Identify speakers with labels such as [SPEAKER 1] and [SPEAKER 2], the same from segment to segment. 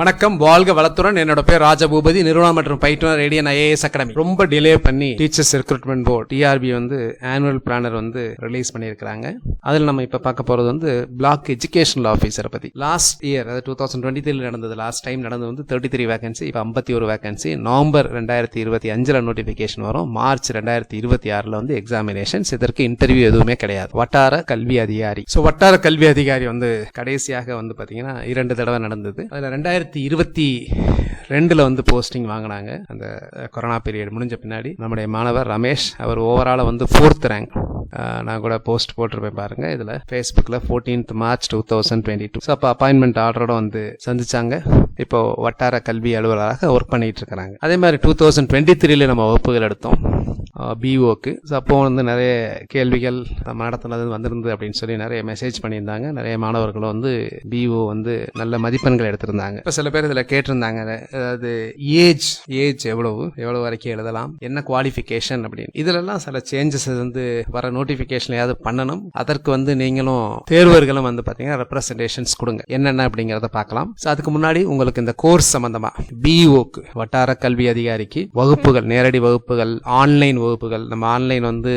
[SPEAKER 1] வணக்கம் வாழ்க வளத்துடன். என்னோட பேர் ராஜபூபதி. நிறுவனம் மற்றும் பயிற்றுனர் ரேடியன் ஐஏஎஸ் அகாடமி. ரொம்ப டிலே பண்ணி டீச்சர்ஸ் ரெக்ரூட்மெண்ட் போர்ட் டிஆர்பி வந்து ஆனுவல் பிளானர் வந்து ரிலீஸ் பண்ணியிருக்காங்க அதில் நம்ம இப்போ பார்க்க போகிறது வந்து பிளாக் எஜுகேஷனல் ஆஃபீஸரை பற்றி லாஸ்ட் இயர் அதாவது டூ தௌசண்ட் டுவெண்ட்டி த்ரீல நடந்தது லாஸ்ட் டைம் நடந்தது வந்து தேர்ட்டி த்ரீ வேகன்சி இப்போ ஐம்பத்தி ஒரு வேகன்சி நவம்பர் ரெண்டாயிரத்தி இருபத்தி அஞ்சில் நோட்டிஃபிகேஷன் வரும். மார்ச் ரெண்டாயிரத்தி இருபத்தி ஆறில் வந்து எக்ஸாமினேஷன்ஸ் இதற்கு இன்டர்வியூ எதுவுமே கிடையாது. வட்டார கல்வி அதிகாரி. ஸோ வட்டார கல்வி அதிகாரி வந்து கடைசியாக வந்து பார்த்தீங்கன்னா இரண்டு தடவை நடந்தது. அதில் ரெண்டாயிரத்தி இருபத்தி ரெண்டில் வந்து போஸ்டிங் வாங்கினாங்க. அந்த கொரோனா பீரியட் முடிஞ்ச பின்னாடி நம்முடைய மாணவர் ரமேஷ் அவர் ஓவராலாக வந்து ஃபோர்த் ரேங்க் நான் கூட போஸ்ட் போட்டிருப்பேன் பாருங்க இதில். ஃபேஸ்புக்கில் fourteenth March two thousand twenty two so அப்போ அப்பாயின்மெண்ட் ஆர்டரோட வந்து சந்திச்சாங்க. இப்போ வட்டார கல்வி அலுவலராக ஒர்க் பண்ணிட்டு இருக்கிறாங்க. அதே மாதிரி டூ தௌசண்ட் டுவெண்ட்டி த்ரீல நம்ம வகுப்புகள் எடுத்தோம். பிஓக்கு ஸோ அப்போ வந்து நிறைய கேள்விகள் நம்ம நடத்தினது வந்திருந்து அப்படின்னு சொல்லி நிறைய மெசேஜ் பண்ணியிருந்தாங்க. நிறைய மாணவர்களும் வந்து பிஓ வந்து நல்ல மதிப்பெண்கள் எடுத்திருந்தாங்க. இப்போ சில பேர் இதில் கேட்டிருந்தாங்க. அதாவது ஏஜ் ஏஜ் எவ்வளவு எவ்வளவு வரைக்கும் எழுதலாம் என்ன குவாலிஃபிகேஷன் அப்படின்னு. இதுலலாம் சில சேஞ்சஸ் வந்து வர நோட்டிஃபிகேஷன்லையாவது பண்ணணும். அதற்கு வந்து நீங்களும் தேர்வர்களும் வந்து பார்த்தீங்கன்னா ரெப்ரசன்டேஷன்ஸ் கொடுங்க. என்னென்ன அப்படிங்கிறத பார்க்கலாம். ஸோ அதுக்கு முன்னாடி உங்களுக்கு இந்த கோர்ஸ் சம்மந்தமாக பிஓக்கு வட்டார கல்வி அதிகாரிக்கு வகுப்புகள் நேரடி வகுப்புகள் ஆன்லைன் வகுப்புகள். நம்ம ஆன்லைன் வந்து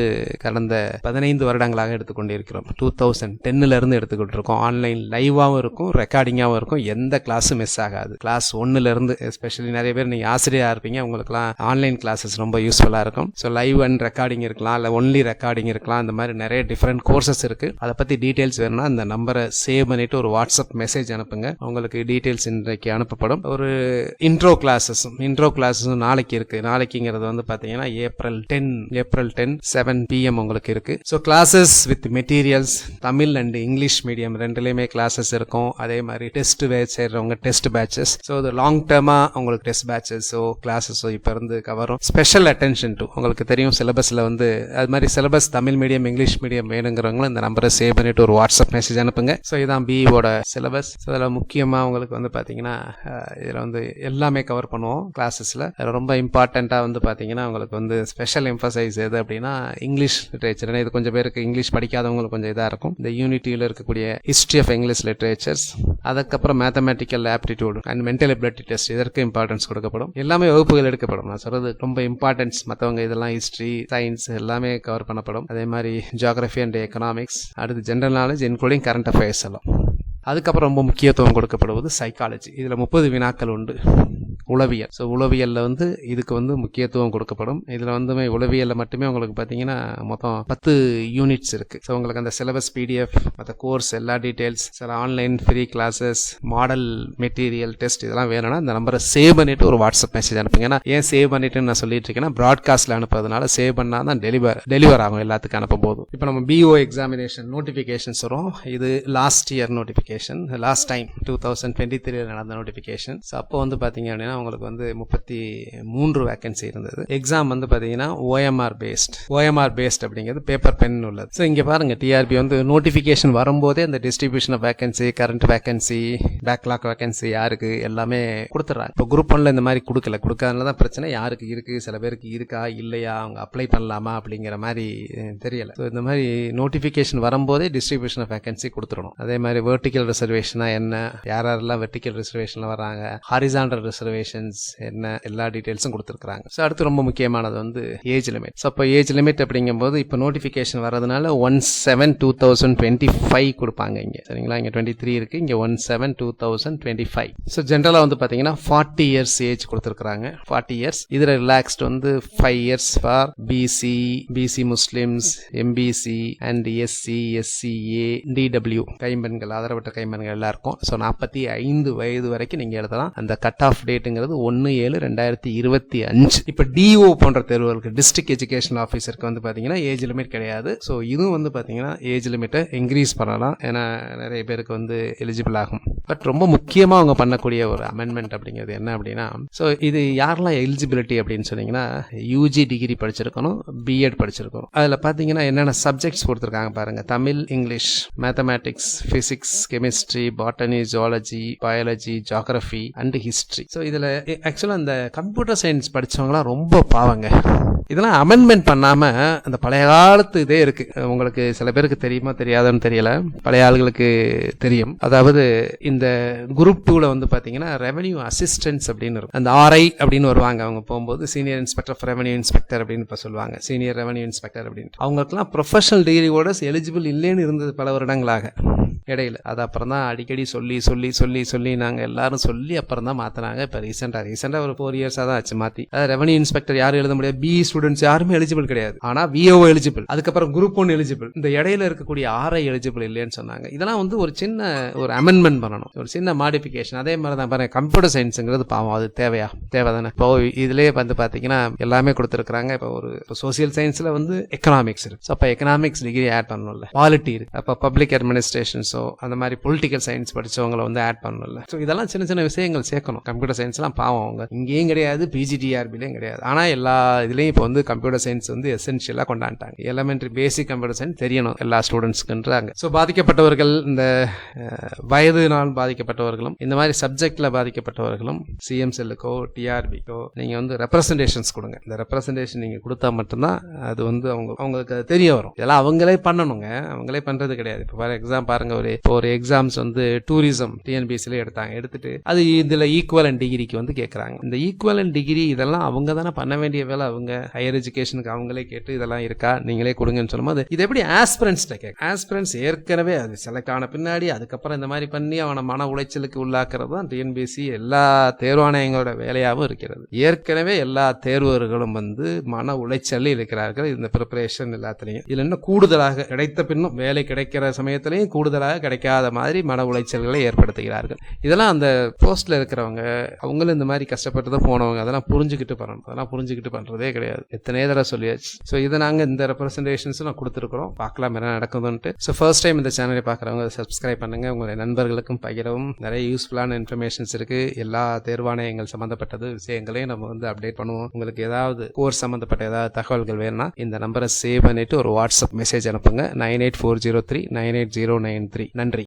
[SPEAKER 1] கடந்த பதினைந்து வருடங்களாக எடுத்துக்கொண்டிருக்கிறோம். டூ தௌசண்ட் டென்னிலேருந்து எடுத்துக்கிட்டு இருக்கோம் ஆன்லைன் லைவாகவும் இருக்கும் ரெக்கார்டிங்காகவும் இருக்கும். எந்த கிளாஸும் மிஸ் ஆகாது. கிளாஸ் ஒன்னுலேருந்து எஸ்பெஷலி நிறைய பேர் நீங்கள் ஆசிரியராக இருப்பீங்க உங்களுக்குலாம் ஆன்லைன் கிளாஸஸ் ரொம்ப யூஸ்ஃபுல்லாக இருக்கும். ஸோ லைவ் அண்ட் ரெக்கார்டிங் இருக்கலாம் இல்லை ஒன்லி ரெக்கார்டிங் இருக்கலாம். இந்த மாதிரி நிறைய டிஃப்ரெண்ட் கோர்சஸ் இருக்குது அதை பற்றி டீட்டெயில்ஸ் வேணும்னா இந்த நம்பரை சேவ் பண்ணிட்டு ஒரு வாட்ஸ்அப் மெசேஜ் அனுப்புங்க. உங்களுக்கு டீட்டெயில்ஸ் இன்றைக்கு அனுப்பப்படும். ஒரு இன்ட்ரோ கிளாஸஸும் இன்ட்ரோ கிளாஸஸும் நாளைக்கு இருக்குது நாளைக்குங்கிறது வந்து பார்த்தீங்கன்னா April ten April ten seven PM உங்களுக்கு இருக்கு. So classes with materials Tamil and English medium ரெண்டுலேயுமே கிளாஸஸ் இருக்கும். அதே மாதிரி டெஸ்ட் பேட்ச் சேர்றவங்க டெஸ்ட் பேட்சஸ் ஸோ இது லாங் டேர்மாக உங்களுக்கு டெஸ்ட் பேட்சஸோ கிளாஸஸோ இப்போ இருந்து கவரும் ஸ்பெஷல் அட்டென்ஷன் டு உங்களுக்கு தெரியும் சிலபஸில் வந்து அது மாதிரி syllabus Tamil medium English medium வேணுங்கிறவங்களும் இந்த நம்பரை சேவ் பண்ணிட்டு ஒரு வாட்ஸ்அப் மெசேஜ் அனுப்புங்க. ஸோ இதான் பிஇஓட சிலபஸ் ஸோ அதில் முக்கியமாக உங்களுக்கு வந்து பார்த்தீங்கன்னா இதில் வந்து எல்லாமே கவர் பண்ணுவோம் கிளாஸஸில் ரொம்ப இம்பார்ட்டண்ட்டாக வந்து பார்த்தீங்கன்னா உங்களுக்கு வந்து ஸ்பெஷல் எம்பசைஸ் எது அப்படின்னா இங்கிலீஷ் லிட்ரேச்சர் ஏன்னா இது கொஞ்சம் பேருக்கு இங்கிலீஷ் படிக்காதவங்களுக்கு கொஞ்சம் இதாக இருக்கும். இந்த யூனிட்டியில் இருக்கக்கூடிய ஹிஸ்ட்ரி ஆஃப் இங்கிலீஷ் லிட்ரேச்சர்ஸ் அதுக்கப்புறம் mathematical aptitude and mental ability test இதற்கு இம்பார்ட்டன்ஸ் கொடுக்கப்படும். எல்லாமே வகுப்புகள் எடுக்கப்படும். நான் சொல்றது ரொம்ப இம்பார்ட்டன்ஸ் மற்றவங்க இதெல்லாம் ஹிஸ்ட்ரி சயின்ஸ் எல்லாமே கவர் பண்ணப்படும். அதே மாதிரி ஜியாகிரபி அண்ட் எக்கனாமிக்ஸ் அடுத்து general knowledge including current affairs எல்லாம். அதுக்கப்புறம் ரொம்ப முக்கியத்துவம் கொடுக்கப்படுவது சைக்காலஜி இதில் முப்பது வினாக்கள் உண்டு. உளவியல். ஸோ உளவியலில் வந்து இதுக்கு வந்து முக்கியத்துவம் கொடுக்கப்படும். இதில் வந்து உளவியலில் மட்டுமே உங்களுக்கு பார்த்தீங்கன்னா மொத்தம் பத்து யூனிட்ஸ் இருக்குது ஸோ உங்களுக்கு அந்த சிலபஸ் பிடிஎஃப் மற்ற கோர்ஸ் எல்லா டீட்டெயில்ஸ் சில online free classes model material test இதெல்லாம் வேணும்னா இந்த நம்பரை சேவ் பண்ணிட்டு ஒரு வாட்ஸ்அப் மெசேஜ் அனுப்புங்க. ஏன்னா ஏன் சேவ் பண்ணிட்டுன்னு நான் சொல்லிட்டு இருக்கேன்னா ப்ராட்காஸ்ட்டில் அனுப்புறதுனால சேவ் பண்ணால் தான் டெலிவர் டெலிவர் ஆகும் எல்லாத்துக்கும் அனுப்பும் போதும் இப்போ நம்ம பிஓ எக்ஸாமினேஷன் நோட்டிஃபிகேஷன்ஸ் வரும். இது last year notification last time two thousand twenty த்ரீல நடந்த நோட்டிஃபிகேஷன் ஸோ அப்போ வந்து பார்த்தீங்க பார்த்தீங்கன்னா உங்களுக்கு வந்து முப்பத்தி மூன்று வேக்கன்சி இருந்தது. எக்ஸாம் வந்து பார்த்தீங்கன்னா ஓஎம்ஆர் பேஸ்ட் ஓஎம்ஆர் பேஸ்ட் அப்படிங்கிறது பேப்பர் பென் உள்ளது. ஸோ இங்கே பாருங்க டிஆர்பி வந்து நோட்டிஃபிகேஷன் வரும்போதே அந்த distribution of vacancy current vacancy backlog vacancy யாருக்கு எல்லாமே கொடுத்துட்றாங்க. இப்போ குரூப் ஒன்ல இந்த மாதிரி கொடுக்கல. கொடுக்காதனால தான் பிரச்சனை. யாருக்கு இருக்கு? சில பேருக்கு இருக்கா? இல்லையா? அவங்க அப்ளை பண்ணலாமா? அப்படிங்கிற மாதிரி தெரியல. ஸோ இந்த மாதிரி நோட்டிஃபிகேஷன் வரும்போதே டிஸ்ட்ரிபியூஷன் ஆஃப் கொடுத்துடணும். அதே மாதிரி வெர்டிக்கல் ரிசர்வேஷனா என்ன? யார் யாரெல்லாம் வெர்டிக்கல் ரிசர்வேஷன்ல வராங்க ஹாரிசாண்டல் ரிசர்வேஷன்ஸ் என்ன எல்லா டீட்டெயில்ஸும் கொடுத்துருக்காங்க ஸோ அடுத்து ரொம்ப முக்கியமானது வந்து ஏஜ் லிமிட் ஸோ இப்போ ஏஜ் லிமிட் அப்படிங்கும்போது இப்போ நோட்டிஃபிகேஷன் வரதுனால one seven two thousand twenty five கொடுப்பாங்க இங்கே. சரிங்களா? இங்கே டுவெண்ட்டி த்ரீ இருக்குது இங்கே one seven two thousand twenty five so ஜென்ரலாக வந்து பார்த்தீங்கன்னா ஃபார்ட்டி இயர்ஸ் ஏஜ் கொடுத்துருக்காங்க ஃபார்ட்டி இயர்ஸ் இதில் ரிலாக்ஸ்ட் வந்து five years for BC BC Muslims MBC and SC SCA DW கைம்பெண்கள் ஆதரவற்ற கைம்பெண்கள் எல்லாருக்கும். ஸோ நாற்பத்தி ஐந்து வயது வரைக்கும் நீங்கள் எழுதலாம். அந்த கட் ஆஃப் டேட் டேட்டுங்கிறது ஒன்று ஏழு ரெண்டாயிரத்தி இருபத்தி அஞ்சு. இப்போ டிஓ போன்ற தேர்வுகளுக்கு டிஸ்ட்ரிக்ட் எஜுகேஷன் ஆஃபீஸருக்கு வந்து பார்த்தீங்கன்னா ஏஜ் லிமிட் கிடையாது. ஸோ இதுவும் வந்து பார்த்தீங்கன்னா ஏஜ் லிமிட்டை இன்க்ரீஸ் பண்ணலாம் ஏன்னா நிறைய பேருக்கு வந்து எலிஜிபிள் ஆகும். பட் ரொம்ப முக்கியமாக அவங்க பண்ணக்கூடிய ஒரு அமெண்ட்மெண்ட் அப்படிங்கிறது என்ன அப்படின்னா ஸோ இது யாரெல்லாம் எலிஜிபிலிட்டி அப்படின்னு சொன்னீங்கன்னா யூஜி டிகிரி படிச்சிருக்கணும் பிஎட் படிச்சிருக்கணும். அதில் பார்த்தீங்கன்னா என்னென்ன சப்ஜெக்ட்ஸ் கொடுத்துருக்காங்க பாருங்கள் Tamil English mathematics physics chemistry botany zoology biology geography and history so இது இதில் ஆக்சுவலாக இந்த கம்ப்யூட்டர் சயின்ஸ் படிச்சவங்கலாம் ரொம்ப பாவங்க. இதெல்லாம் அமெண்ட்மெண்ட் பண்ணாமல் அந்த பழைய காலத்து இதே இருக்குது உங்களுக்கு சில பேருக்கு தெரியுமா தெரியாதுன்னு தெரியல. பழைய ஆளுகளுக்கு தெரியும். அதாவது இந்த குரூப் டூவில் வந்து பார்த்தீங்கன்னா ரெவன்யூ அசிஸ்டன்ஸ் அப்படின்னு இருக்கும். அந்த ஆர்ஐ அப்படின்னு வருவாங்க. அவங்க போகும்போது senior inspector of revenue inspector அப்படின்னு இப்போ சொல்லுவாங்க. சீனியர் ரெவன்யூ இன்ஸ்பெக்டர் அப்படின்னு அவங்களுக்குலாம் ப்ரொஃபஷனல் டிகிரி ஹோல்டர்ஸ் எலிஜிபிள் இல்லைன்னு இருந்தது பல வருடங்களாக. இடையில. அது அப்புறம் தான் அடிக்கடி சொல்லி சொல்லி சொல்லி சொல்லி நாங்கள் எல்லாரும் சொல்லி அப்புறம் தான் மாற்றினாங்க இப்போ ரீசெண்டாக ரீசெண்டாக ஒரு ஃபோர் இயர்ஸாக தான் ஆச்சு மாற்றி அதாவது ரெவன்யூ இன்ஸ்பெக்டர் யாரும் எழுத முடியாது. பி ஸ்டூடெண்ட்ஸ் யாருமே எலிஜிபிள் கிடையாது. ஆனால் விஓ எலிஜிபிள் அதுக்கப்புறம் குரூப் ஒன் எலிஜிபிள் இந்த இடையில இருக்கக்கூடிய ஆர்ஐ எலிஜிபிள் இல்லைன்னு சொன்னாங்க. இதெல்லாம் வந்து ஒரு சின்ன ஒரு அமெண்ட்மெண்ட் பண்ணணும். ஒரு சின்ன மாடிஃபிகேஷன் அதே மாதிரி தான் பாருங்க கம்ப்யூட்டர் சயின்ஸுங்கிறது பாவம். அது தேவையா? தேவை தானே இப்போ இதுலேயே வந்து பார்த்தீங்கன்னா எல்லாமே கொடுத்துருக்காங்க இப்போ ஒரு சோசியல் சயின்ஸில் வந்து எக்கனாமிக்ஸ் இருக்கு. அப்போ எக்கனாமிக்ஸ் டிகிரி ஆட் பண்ணணும்ல. பாலிட்டி இருக்கு. அப்போ பப்ளிக் அட்மினிஸ்ட்ரேஷன்ஸ் அந்த மாதிரி பொலிட்டிக்கல் சயின்ஸ் படித்தவங்களை வந்து ஆட் பண்ணல ஸோ இதெல்லாம் சின்ன சின்ன விஷயங்கள் சேர்க்கணும். கம்ப்யூட்டர் சயின்ஸ்லாம் பாவம் அவங்க. இங்கேயும் கிடையாது பிஜிடிஆர்பிலையும் கிடையாது. ஆனால் எல்லா இதுலேயும் இப்போ வந்து கம்ப்யூட்டர் சயின்ஸ் வந்து எசென்ஷியலாக கொண்டாண்டாங்க எலமெண்ட்ரி பேசிக் கம்ப்யூட்டர் சயின்ஸ் தெரியணும் எல்லா ஸ்டூடெண்ட்ஸ்க்குன்றாங்க ஸோ பாதிக்கப்பட்டவர்கள் இந்த வயதுனால் வயதினால் பாதிக்கப்பட்டவர்களும் இந்த மாதிரி சப்ஜெக்டில் பாதிக்கப்பட்டவர்களும் சிஎம் செல்லுக்கோ டிஆர்பிக்கோ நீங்கள் வந்து ரெப்ரசன்டேஷன்ஸ் கொடுங்க. இந்த ரெப்ரசன்டேஷன் நீங்கள் கொடுத்தா மட்டும்தான் அது வந்து அவங்க அவங்களுக்கு தெரிய வரும். இதெல்லாம் அவங்களே பண்ணணுங்க. அவங்களே பண்ணுறது கிடையாது. இப்போ ஃபார் எக்ஸாம் பாருங்கள் ஒரு இப்போ ஒரு எக்ஸாம்ஸ் வந்து டூரிசம் டிஎன்பிஎஸ்சியில் எடுத்தாங்க. எடுத்துட்டு அது இதில் ஈக்குவல் அண்ட் டிகிரிக்கு வந்து கேட்குறாங்க இந்த ஈக்குவல் அண்ட் டிகிரி இதெல்லாம் அவங்க தானே பண்ண வேண்டிய வேலை. அவங்க ஹையர் எஜுகேஷனுக்கு அவங்களே கேட்டு இதெல்லாம் இருக்கா? நீங்களே கொடுங்கன்னு சொல்லும்போது இது எப்படி ஆஸ்பிரன்ஸ்ட கேட்க ஆஸ்பிரன்ஸ் ஏற்கனவே அது செலக்ட் ஆன பின்னாடி அதுக்கப்புறம் இந்த மாதிரி பண்ணி அவனை மன உளைச்சலுக்கு உள்ளாக்குறது தான் டிஎன்பிஎஸ்சி எல்லா தேர்வாணையங்களோட வேலையாகவும் இருக்கிறது. ஏற்கனவே எல்லா தேர்வர்களும் வந்து மன உளைச்சலில் இருக்கிறார்கள். இந்த ப்ரிப்பரேஷன் எல்லாத்துலேயும். இதில் இன்னும் கூடுதலாக கிடைத்த பின்னும் வேலை கிடைக்கிற சமயத்திலையும் கூடுதலாக கிடைக்காத மாதிரி மன உளைச்சல்களை ஏற்படுத்துகிறார்கள். இதெல்லாம் அந்த போஸ்ட்ல இருக்கிறவங்க அவங்களும் இந்த மாதிரி கஷ்டப்பட்டு தான் போனவங்க. அதெல்லாம் புரிஞ்சுக்கிட்டு பண்ணணும் அதெல்லாம் புரிஞ்சுக்கிட்டு பண்றதே கிடையாது. எத்தனை தடவை சொல்லியாச்சு. ஸோ இதை நாங்கள் இந்த ரெப்ரஸன்டேஷன்ஸ் நான் கொடுத்துருக்குறோம். பார்க்கலாம் என்ன நடக்குதுன்ட்டு. ஸோ ஃபர்ஸ்ட் டைம் இந்த சேனலை பார்க்குறவங்க சப்ஸ்கிரைப் பண்ணுங்க. உங்களுடைய நண்பர்களுக்கும் பகிரவும். நிறைய யூஸ்ஃபுல்லான இன்ஃபர்மேஷன்ஸ் இருக்கு. எல்லா தேர்வாணையங்கள் சம்பந்தப்பட்டது விஷயங்களையும் நம்ம வந்து அப்டேட் பண்ணுவோம். உங்களுக்கு ஏதாவது கோர்ஸ் சம்பந்தப்பட்ட ஏதாவது தகவல்கள் வேணும்னா இந்த நம்பரை சேவ் பண்ணிட்டு ஒரு வாட்ஸ்அப் மெசேஜ் அனுப்புங்க. Nine eight four zero three nine eight zero nine three. Nandri.